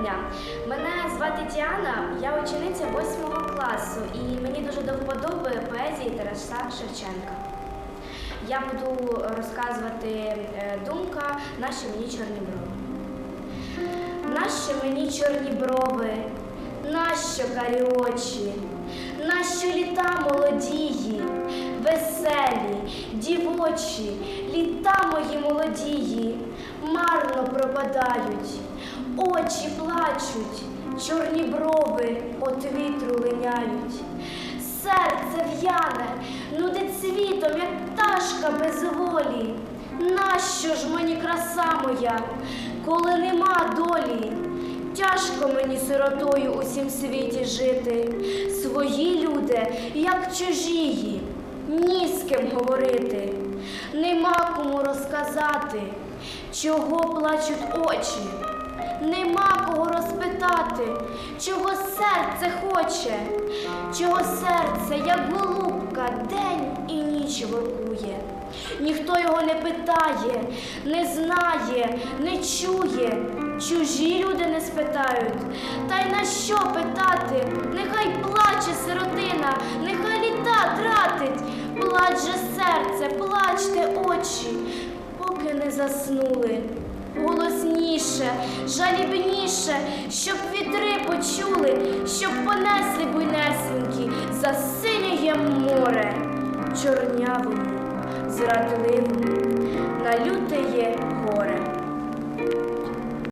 дня. Мене звати Діана, я учениця 8 класу і мені дуже до вподоби поезії Тараса Шевченка. Я буду розказувати е, думка наші мені чорні брови. Нащо мені чорні брови, нащо карі очі, нащо літа молодії, веселі, дівочі, літа мої молодії, марно пропадають, очі плачуть, чорні брови от вітру линяють. Серце в'яне, нудить світом, як пташка без волі. Нащо ж мені краса моя, коли нема долі? Тяжко мені сиротою у сім світі жити. Свої люди, як чужії, ні з ким говорити. Нема кому розказати, чого плачуть очі. Нема кого розпитати, чого серце хоче, чого серце, як голубка, день і ніч воркує. Ніхто його не питає, не знає, не чує. Чужі люди не спитають. Та й на що питати? Нехай плаче сиротина, нехай літа тратить. Плач же серце, плачте очі, поки не заснули голосніше, жалібніше, щоб вітри почули, щоб понесли буйнесенькі за синє море, чорнявому, зрадливому, на лютеє горе.